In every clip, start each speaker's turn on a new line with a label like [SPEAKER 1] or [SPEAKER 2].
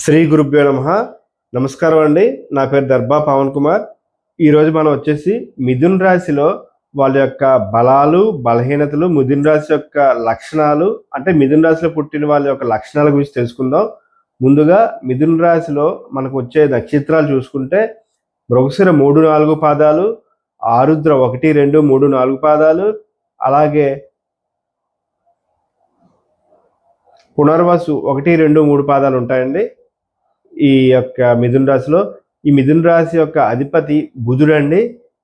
[SPEAKER 1] శ్రీ గురుభ్యో నమ. నమస్కారం అండి. నా పేరు దర్భా పవన్ కుమార్. ఈరోజు మనం వచ్చేసి మిథున్ రాశిలో వాళ్ళ యొక్క బలాలు బలహీనతలు మిథున్ రాశి యొక్క లక్షణాలు అంటే మిథున్ రాశిలో పుట్టిన వాళ్ళ యొక్క లక్షణాల గురించి తెలుసుకుందాం. ముందుగా మిథున్ రాశిలో మనకు వచ్చే నక్షత్రాలు చూసుకుంటే మృగశిర మూడు నాలుగు పాదాలు ఆరుద్ర ఒకటి రెండు మూడు నాలుగు పాదాలు అలాగే పునర్వసు ఒకటి రెండు మూడు పాదాలు ఉంటాయండి. ఈ యొక్క మిథున రాశిలో ఈ మిథున రాశి యొక్క అధిపతి బుధుడండి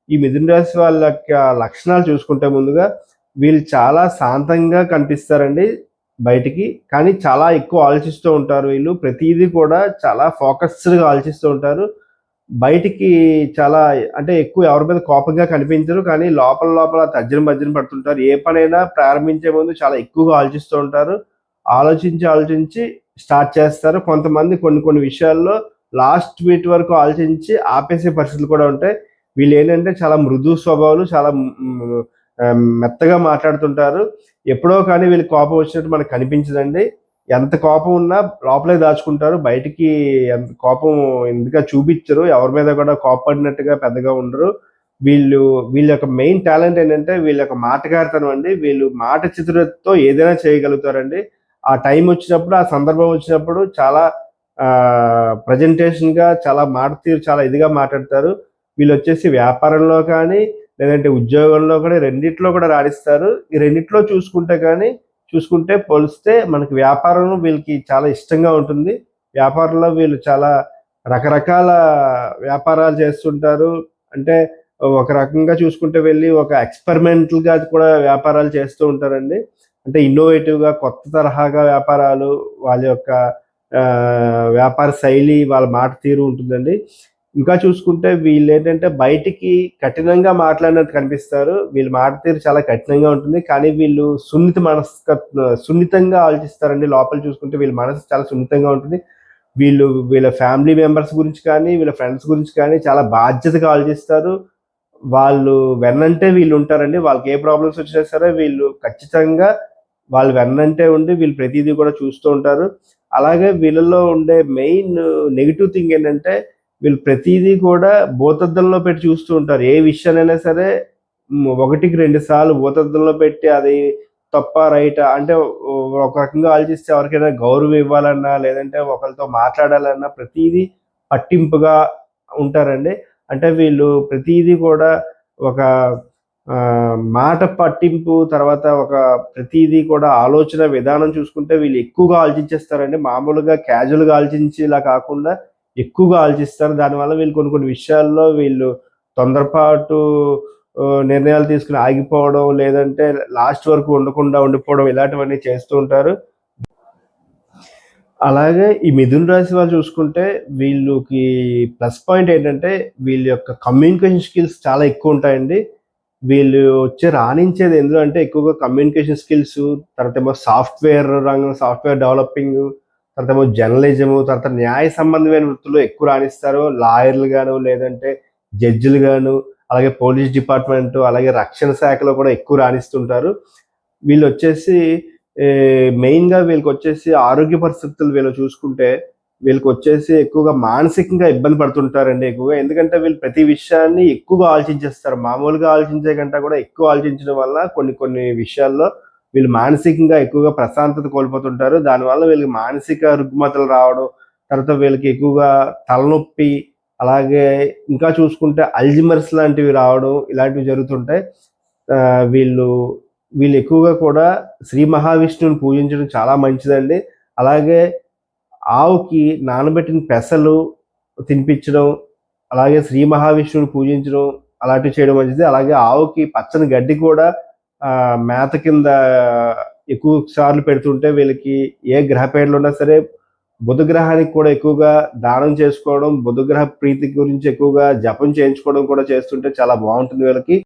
[SPEAKER 1] ఈ మిథున రాశి వాళ్ళ యొక్క లక్షణాలు చూసుకుంటే ముందుగా వీళ్ళు చాలా శాంతంగా కనిపిస్తారండి బయటికి కానీ చాలా ఎక్కువ ఆలోచిస్తూ ఉంటారు వీళ్ళు. ప్రతిదీ కూడా చాలా ఫోకస్డ్గా ఆలోచిస్తూ ఉంటారు. బయటికి చాలా అంటే ఎక్కువ ఎవరి మీద కోపంగా కనిపించరు కానీ లోపల లోపల తర్జన భర్జన పడుతుంటారు. ఏ పనైనా ప్రారంభించే ముందు చాలా ఎక్కువగా ఆలోచిస్తూ ఉంటారు. ఆలోచించి ఆలోచించి స్టార్ట్ చేస్తారు. కొంతమంది కొన్ని కొన్ని విషయాల్లో లాస్ట్ వీట్ వరకు ఆలోచించి ఆపేసే పరిస్థితులు కూడా ఉంటాయి. వీళ్ళు ఏంటంటే చాలా మృదు స్వభావాలు చాలా మెత్తగా మాట్లాడుతుంటారు. ఎప్పుడో కానీ వీళ్ళు కోపం వచ్చినట్టు మనకు కనిపించదండి. ఎంత కోపం ఉన్నా లోపలే దాచుకుంటారు. బయటికి ఎంత కోపం ఎందుగా చూపించరు. ఎవరి మీద కూడా కోపడినట్టుగా పెద్దగా ఉండరు. వీళ్ళు వీళ్ళ యొక్క మెయిన్ టాలెంట్ ఏంటంటే వీళ్ళ యొక్క మాటగారితనం అండి. వీళ్ళు మాట చిత్రతో ఏదైనా చేయగలుగుతారండి. ఆ టైం వచ్చినప్పుడు ఆ సందర్భం వచ్చినప్పుడు చాలా ప్రజెంటేషన్గా చాలా మాట తీరు చాలా ఇదిగా మాట్లాడతారు. వీళ్ళు వచ్చేసి వ్యాపారంలో కానీ లేదంటే ఉద్యోగంలో కానీ రెండిట్లో కూడా రాణిస్తారు. ఈ రెండిట్లో చూసుకుంటే కానీ చూసుకుంటే పోలిస్తే మనకి వ్యాపారం వీళ్ళకి చాలా ఇష్టంగా ఉంటుంది. వ్యాపారంలో వీళ్ళు చాలా రకరకాల వ్యాపారాలు చేస్తుంటారు. అంటే ఒక రకంగా చూసుకుంటే వెళ్ళి ఒక ఎక్స్పెరిమెంటల్గా కూడా వ్యాపారాలు చేస్తూ ఉంటారండి. అంటే ఇన్నోవేటివ్గా కొత్త తరహాగా వ్యాపారాలు వాళ్ళ యొక్క వ్యాపార శైలి వాళ్ళ మాట తీరు ఉంటుందండి. ఇంకా చూసుకుంటే వీళ్ళు ఏంటంటే బయటికి కఠినంగా మాట్లాడినట్టు కనిపిస్తారు. వీళ్ళ మాట తీరు చాలా కఠినంగా ఉంటుంది. కానీ వీళ్ళు సున్నిత మనస్క సున్నితంగా ఆలోచిస్తారండి. లోపల చూసుకుంటే వీళ్ళ మనసు చాలా సున్నితంగా ఉంటుంది. వీళ్ళు వీళ్ళ ఫ్యామిలీ మెంబర్స్ గురించి కానీ వీళ్ళ ఫ్రెండ్స్ గురించి కానీ చాలా బాధ్యతగా ఆలోచిస్తారు. వాళ్ళు వెన్నంటే వీళ్ళు ఉంటారండి. వాళ్ళకి ఏ ప్రాబ్లమ్స్ వచ్చినా సరే వీళ్ళు ఖచ్చితంగా వాళ్ళు వెన్నంటే ఉండి వీళ్ళు ప్రతిదీ కూడా చూస్తూ ఉంటారు. అలాగే వీళ్ళలో ఉండే మెయిన్ నెగిటివ్ థింగ్ ఏంటంటే వీళ్ళు ప్రతిదీ కూడా భూతద్దంలో పెట్టి చూస్తూ ఉంటారు. ఏ విషయానైనా సరే ఒకటికి రెండు సార్లు భూతద్దంలో పెట్టి అది తప్ప రైట్ అంటే ఒక రకంగా ఆలోచిస్తే ఎవరికైనా గౌరవం ఇవ్వాలన్నా లేదంటే ఒకరితో మాట్లాడాలన్నా ప్రతిదీ పట్టింపుగా ఉంటారండి. అంటే వీళ్ళు ప్రతిదీ కూడా ఒక మాట పట్టింపు తర్వాత ఒక ప్రతిదీ కూడా ఆలోచన విధానం చూసుకుంటే వీళ్ళు ఎక్కువగా ఆలోచించేస్తారండి. మామూలుగా క్యాజువల్గా ఆలోచించేలా కాకుండా ఎక్కువగా ఆలోచిస్తారు. దానివల్ల వీళ్ళు కొన్ని కొన్ని విషయాల్లో వీళ్ళు తొందరపాటు నిర్ణయాలు తీసుకుని ఆగిపోవడం లేదంటే లాస్ట్ వరకు ఉండకుండా ఉండిపోవడం ఇలాంటివన్నీ చేస్తూ ఉంటారు. అలాగే ఈ మిథున్ రాశి వాళ్ళు చూసుకుంటే వీళ్ళకి ప్లస్ పాయింట్ ఏంటంటే వీళ్ళ యొక్క కమ్యూనికేషన్ స్కిల్స్ చాలా ఎక్కువ ఉంటాయండి. వీళ్ళు వచ్చి రాణించేది ఎందులో అంటే ఎక్కువగా కమ్యూనికేషన్ స్కిల్స్ తర్వాత ఏమో సాఫ్ట్వేర్ రంగం సాఫ్ట్వేర్ డెవలపింగ్ తర్వాత ఏమో జర్నలిజము తర్వాత న్యాయ సంబంధమైన వృత్తులు ఎక్కువ రాణిస్తారు. లాయర్లు గాను లేదంటే జడ్జిలు గాను అలాగే పోలీస్ డిపార్ట్మెంట్ అలాగే రక్షణ శాఖలో కూడా ఎక్కువ రాణిస్తుంటారు. వీళ్ళు వచ్చేసి మెయిన్గా వీళ్ళకి వచ్చేసి ఆరోగ్య పరిస్థితులు వీళ్ళు చూసుకుంటే వీళ్ళకి వచ్చేసి ఎక్కువగా మానసికంగా ఇబ్బంది పడుతుంటారండి ఎక్కువగా. ఎందుకంటే వీళ్ళు ప్రతి విషయాన్ని ఎక్కువగా ఆలోచించేస్తారు. మామూలుగా ఆలోచించే కంటే కూడా ఎక్కువ ఆలోచించడం వల్ల కొన్ని కొన్ని విషయాల్లో వీళ్ళు మానసికంగా ఎక్కువగా ప్రశాంతత కోల్పోతుంటారు. దానివల్ల వీళ్ళకి మానసిక రుగ్మతలు రావడం తర్వాత వీళ్ళకి ఎక్కువగా తలనొప్పి అలాగే ఇంకా చూసుకుంటే అల్జిమర్స్ లాంటివి రావడం ఇలాంటివి జరుగుతుంటాయి. వీళ్ళు వీళ్ళు ఎక్కువగా కూడా శ్రీ మహావిష్ణువుని పూజించడం చాలా మంచిదండి. అలాగే ఆవుకి నానబెట్టిన పెసలు తినిపించడం అలాగే శ్రీ మహావిష్ణువుని పూజించడం అలాంటివి చేయడం మంచిది. అలాగే ఆవుకి పచ్చని గడ్డి కూడా మేత కింద ఎక్కువ సార్లు పెడుతుంటే వీళ్ళకి ఏ గ్రహపేడలు ఉన్నా సరే బుధ గ్రహానికి కూడా ఎక్కువగా దానం చేసుకోవడం బుధగ్రహ ప్రీతి గురించి ఎక్కువగా జపం చేయించుకోవడం కూడా చేస్తుంటే చాలా బాగుంటుంది వీళ్ళకి.